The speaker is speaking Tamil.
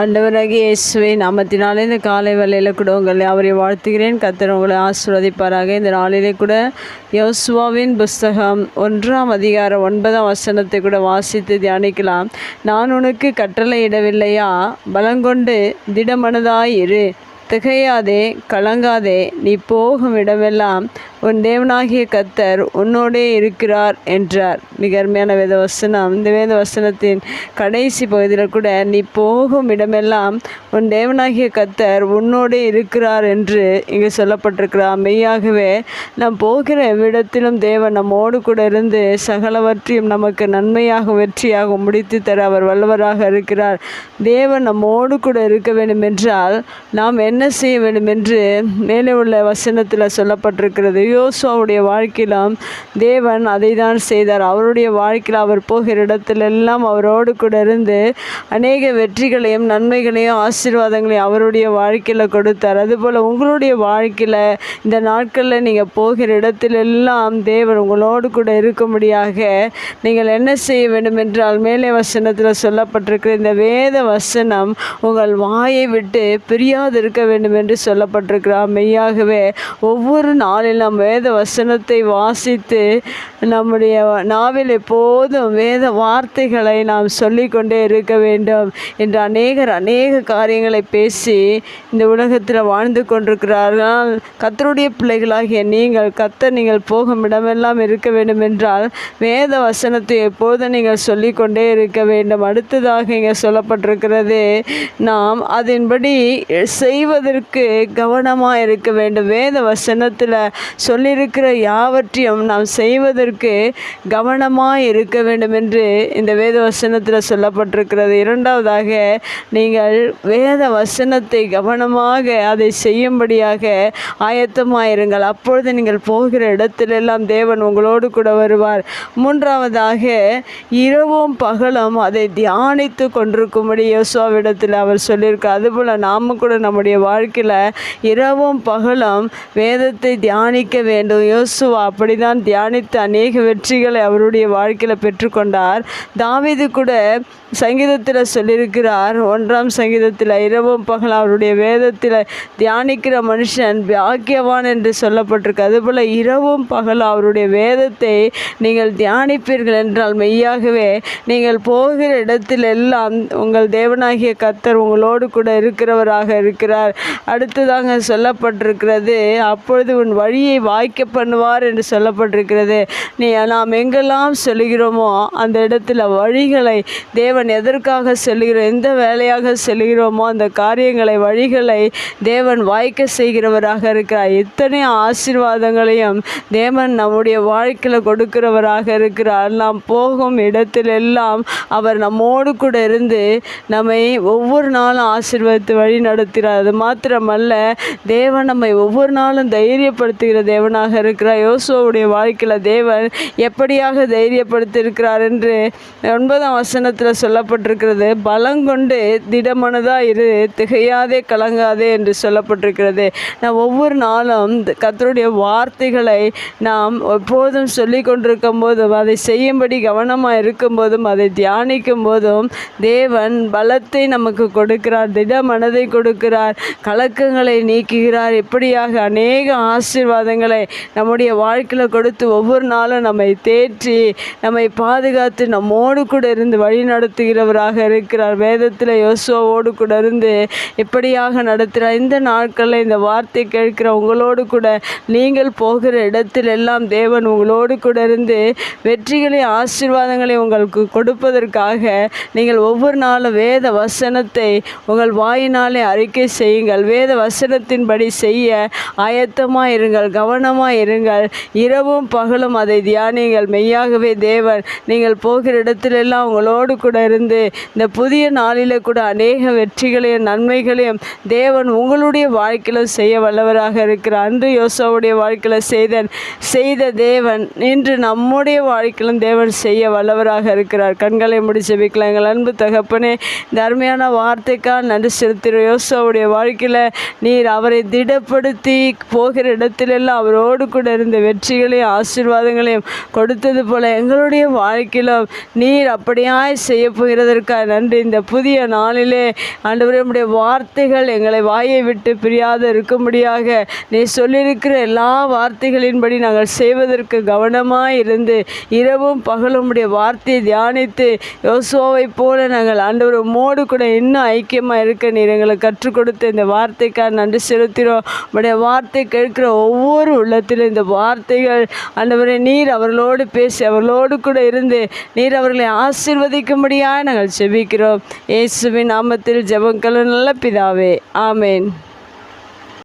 ஆண்டவராகிய இயேசுவை நாமத்தினாலே இந்த காலை வேலையில் கூட உங்களை அவரை வாழ்த்துகிறேன். கத்தர் உங்களை ஆசீர்வதிப்பாராக. இந்த நாளிலே கூட யோசுவாவின் புஸ்தகம் ஒன்றாம் அதிகாரம் ஒன்பதாம் வசனத்தை கூட வாசித்து தியானிக்கலாம். நான் உனக்கு கட்டளையிடவில்லையா? பலங்கொண்டு திடமனதாயிரு. திகையாதே கலங்காதே நீ போகும் இடமெல்லாம் உன் தேவனாகிய கத்தர் உன்னோடே இருக்கிறார் என்றார். மிக அருமையான வேத வசனம். இந்த வேத வசனத்தின் கடைசி பகுதியில் கூட நீ போகும் இடமெல்லாம் உன் தேவனாகிய கத்தர் உன்னோடே இருக்கிறார் என்று இங்கே சொல்லப்பட்டிருக்கிறார். மெய்யாகவே நாம் போகிற எவ்விடத்திலும் தேவன் நம்மோடு கூட இருந்து சகலவற்றையும் நமக்கு நன்மையாக வெற்றியாக முடித்து தர அவர் வல்லவராக இருக்கிறார். தேவன் நம்மோடு கூட இருக்க வேண்டும் என்றால் நாம் என்ன என்ன செய்ய வேண்டும் என்று மேலே உள்ள வசனத்தில் சொல்லப்பட்டிருக்கிறது. யோசுவாவுடைய வாழ்க்கையில் தேவன் அதை தான் செய்தார். அவருடைய வாழ்க்கையில் அவர் போகிற இடத்திலெல்லாம் அவரோடு கூட இருந்து அநேக வெற்றிகளையும் நன்மைகளையும் ஆசீர்வாதங்களையும் அவருடைய வாழ்க்கையில் கொடுத்தார். அதுபோல் உங்களுடைய வாழ்க்கையில் இந்த நாட்களில் நீங்கள் போகிற இடத்திலெல்லாம் தேவன் உங்களோடு கூட இருக்கும்படியாக நீங்கள் என்ன செய்ய வேண்டும் என்றால் மேலே வசனத்தில் சொல்லப்பட்டிருக்கிற இந்த வேத வசனம் உங்கள் வாயை விட்டு பிரியாது இருக்க வேண்டும் என்று சொல்லப்பட்டிருக்கிறார். மெய்யாகவே ஒவ்வொரு நாளில் நாம் வேத வசனத்தை வாசித்து நம்முடைய நாவில் எப்போதும் வேத வார்த்தைகளை நாம் சொல்லிக்கொண்டே இருக்க வேண்டும் என்று அநேகர் அநேக காரியங்களை பேசி இந்த உலகத்தில் வாழ்ந்து கொண்டிருக்கிறார்கள். கத்தருடைய பிள்ளைகளாகிய நீங்கள் கத்தர் நீங்கள் போகும் இடமெல்லாம் இருக்க வேண்டும் என்றால் வேத வசனத்தை எப்போதும் நீங்கள் சொல்லிக்கொண்டே இருக்க வேண்டும். அடுத்ததாக இங்கே சொல்லப்பட்டிருக்கிறது நாம் அதன்படி கேட்பதற்கு கவனமாக இருக்க வேண்டும். வேத வசனத்தில் சொல்லியிருக்கிற யாவற்றையும் நாம் செய்வதற்கு கவனமாக இருக்க வேண்டும் என்று இந்த வேத வசனத்தில் சொல்லப்பட்டிருக்கிறது. இரண்டாவதாக நீங்கள் வேத வசனத்தை கவனமாக அதை செய்யும்படியாக ஆயத்தமாயிருங்கள். அப்பொழுது நீங்கள் போகிற இடத்திலெல்லாம் தேவன் உங்களோடு கூட வருவார். மூன்றாவதாக இரவும் பகலும் அதை தியானித்து கொண்டிருக்கும்படி யோசுவாவிடத்தில் அவர் சொல்லியிருக்கார். அதுபோல் நாம கூட நம்முடைய வாழ்க்கையில் இரவும் பகலும் வேதத்தை தியானிக்க வேண்டும். யோசுவா அப்படிதான் தியானித்து அநேக வெற்றிகளை அவருடைய வாழ்க்கையில் பெற்றுக்கொண்டார். தாவிது கூட சங்கீதத்தில் சொல்லியிருக்கிறார். ஒன்றாம் சங்கீதத்தில் இரவும் பகல் அவருடைய வேதத்தில் தியானிக்கிற மனுஷன் பாக்கியவான் என்று சொல்லப்பட்டிருக்கு. அதுபோல் இரவும் பகல் அவருடைய வேதத்தை நீங்கள் தியானிப்பீர்கள் என்றால் மெய்யாகவே நீங்கள் போகிற இடத்தில் எல்லாம் உங்கள் தேவனாகிய கத்தர் உங்களோடு கூட இருக்கிறவராக இருக்கிறார். அடுத்ததாங்க சொல்லப்பட்டிருக்கிறது அப்பொழுது உன் வழியை வாய்க்க பண்ணுவார் என்று சொல்லப்பட்டிருக்கிறது. நீ நாம் எங்கெல்லாம் சொல்லுகிறோமோ அந்த இடத்துல வழிகளை தேவன் எதற்காக செல்கிறோம் எந்த வேலையாக செல்கிறோமோ அந்த காரியங்களை வழிகளை தேவன் வாய்க்க செய்கிறவராக இருக்கிறார். இத்தனை ஆசீர்வாதங்களையும் தேவன் நம்முடைய வாழ்க்கையில் கொடுக்கிறவராக இருக்கிறார். நாம் போகும் இடத்திலெல்லாம் அவர் நம்மோடு கூட இருந்து நம்மை ஒவ்வொரு நாளும் ஆசீர்வதித்து வழி நடத்துகிறார் அது மாத்திரமல்ல. தேவன் நம்மை ஒவ்வொரு நாளும் தைரியப்படுத்துகிற தேவனாக இருக்கிறார். யோசுவோடைய வாழ்க்கையில் தேவன் எப்படியாக தைரியப்படுத்தியிருக்கிறார் என்று ஒன்பதாம் வசனத்தில் சொல்லப்பட்டிருக்கிறது. பலங்கொண்டு திடமனதாக இரு திகையாதே கலங்காதே என்று சொல்லப்பட்டிருக்கிறது. நாம் ஒவ்வொரு நாளும் கத்தருடைய வார்த்தைகளை நாம் எப்போதும் சொல்லி கொண்டிருக்கும் போதும் அதை செய்யும்படி கவனமாக இருக்கும்போதும் அதை தியானிக்கும் போதும் தேவன் பலத்தை நமக்கு கொடுக்கிறார் திட மனதை கொடுக்கிறார். கலக்கங்களை நீக்குகிறார். இப்படியாக அநேக ஆசீர்வாதங்களை நம்முடைய வாழ்க்கையில் கொடுத்து ஒவ்வொரு நாளும் நம்மை தேற்றி நம்மை பாதுகாத்து நம்மோடு கூட இருந்து வழி நடத்துகிறவராக இருக்கிறார். வேதத்தில் யோசுவோடு கூட இருந்து இப்படியாக நடத்துகிறார். இந்த நாட்களில் இந்த வார்த்தை கேட்கிற உங்களோடு கூட நீங்கள் போகிற இடத்தில் எல்லாம் தேவன் உங்களோடு கூட இருந்து வெற்றிகளை ஆசீர்வாதங்களை உங்களுக்கு கொடுப்பதற்காக நீங்கள் ஒவ்வொரு நாளும் வேத வசனத்தை உங்கள் வாயினாலே அறிக்கை செய்யுங்கள். வேத வசனத்தின்படி செய்ய ஆயத்தமாக இருங்கள் கவனமாக இருங்கள். இரவும் பகலும் அதை தியானியுங்கள். மெய்யாகவே தேவன் நீங்கள் போகிற இடத்திலெல்லாம் உங்களோடு கூட இருந்து இந்த புதிய நாளில் கூட அநேக வெற்றிகளையும் நன்மைகளையும் தேவன் உங்களுடைய வாழ்க்கையிலும் செய்ய வல்லவராக இருக்கிறார். அன்று யோசாவுடைய வாழ்க்கையில் செய்தன் செய்த தேவன் இன்று நம்முடைய வாழ்க்கையிலும் தேவன் செய்ய வல்லவராக இருக்கிறார். கண்களை முடிச்சு வைக்கலாம் எங்கள் அன்பு தகப்பனே இந்த அருமையான வார்த்தைக்காக நன்றி செலுத்துகிற யோசாவுடைய வாழ்க்கையில் நீர் அவரை திடப்படுத்தி போகிற இடத்திலெல்லாம் அவரோடு கூட இருந்த வெற்றிகளையும் ஆசீர்வாதங்களையும் கொடுத்தது போல எங்களுடைய வாழ்க்கையிலும் நீர் அப்படியாய் செய்ய போகிறதற்காக நன்றி. இந்த புதிய நாளிலே ஆண்டவரே வார்த்தைகள் எங்களை வாயை விட்டு பிரியாது இருக்கும்படியாக நீ சொல்லியிருக்கிற எல்லா வார்த்தைகளின்படி நாங்கள் செய்வதற்கு கவனமாக இருந்து இரவும் பகலும் உடைய வார்த்தையை தியானித்து யோசுவாவை போல நாங்கள் ஆண்டவர் மோடு கூட இன்னும் ஐக்கியமாக இருக்க நீர் எங்களுக்கு கற்றுக் கொடுத்த இந்த வார்த்தைக்காக நன்றி செலுத்தினோம் உடைய வார்த்தை கேட்கிற ஒவ்வொரு உள்ளத்திலும் இந்த வார்த்தைகள் அந்தவரை நீர் அவர்களோடு பேசி அவர்களோடு கூட இருந்து நீர் அவர்களை ஆசிர்வதிக்கும்படியாக நாங்கள் செபிக்கிறோம். இயேசுவின் நாமத்தில் ஜெபங்களும் நல்ல பிதாவே ஆமேன்.